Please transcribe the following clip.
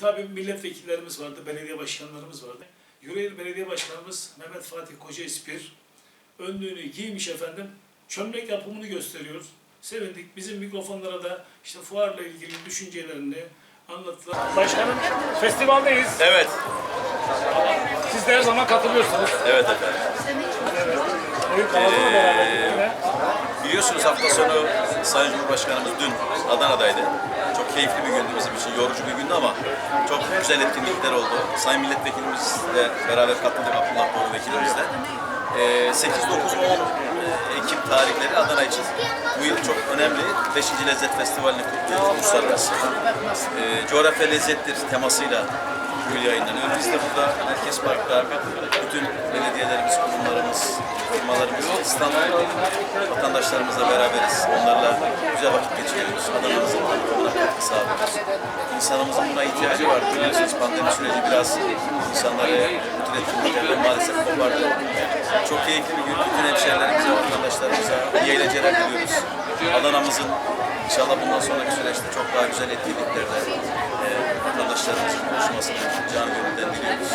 tabii milletvekillerimiz vardı, belediye başkanlarımız vardı. Yüreğir Belediye Başkanımız Mehmet Fatih Koca İspir önlüğünü giymiş efendim. Çömlek yapımını gösteriyoruz. Sevindik. Bizim mikrofonlara da işte fuarla ilgili düşüncelerini anlattılar. Başkanım festivaldeyiz. Evet, Siz de her zaman katılıyorsunuz. evet efendim. Eyüp Kavaz'la beraber yine. Biliyorsunuz hafta sonu Sayın Cumhurbaşkanımız dün Adana'daydı. Çok keyifli bir gündü bizim için, yorucu bir gündü ama çok güzel etkinlikler oldu. Sayın Milletvekilimizle beraber katıldık Abdullah Doğru Vekilimizle. Ee, 8, 9, 10 Ekim tarihleri Adana için bu yıl çok önemli. 5. Lezzet Festivali'ni kutluyoruz uluslararası. Ee, coğrafya lezzettir temasıyla bu yıl yayınlanıyor. Biz de burada Merkez Park'ta bütün belediyelerimiz, kurumlarımız, firmalarımız, İstanbul vatandaşlarımızla beraberiz. Onlarla güzel vakit geçiriyoruz. Adana'mızın tanıtımına katkı sağlıyoruz. İnsanımızın buna ihtiyacı var. Biliyorsunuz pandemi süreci biraz insanları mutlu etkinliklerden maalesef kopardı. Çok keyifli bir gün. Bütün hemşehrilerimize, vatandaşlarımıza iyi eğlenceler diliyoruz. Adana'mızın inşallah bundan sonraki süreçte çok daha güzel etkinliklerde e, vatandaşlarımızın buluşmasını canı gönülden diliyoruz.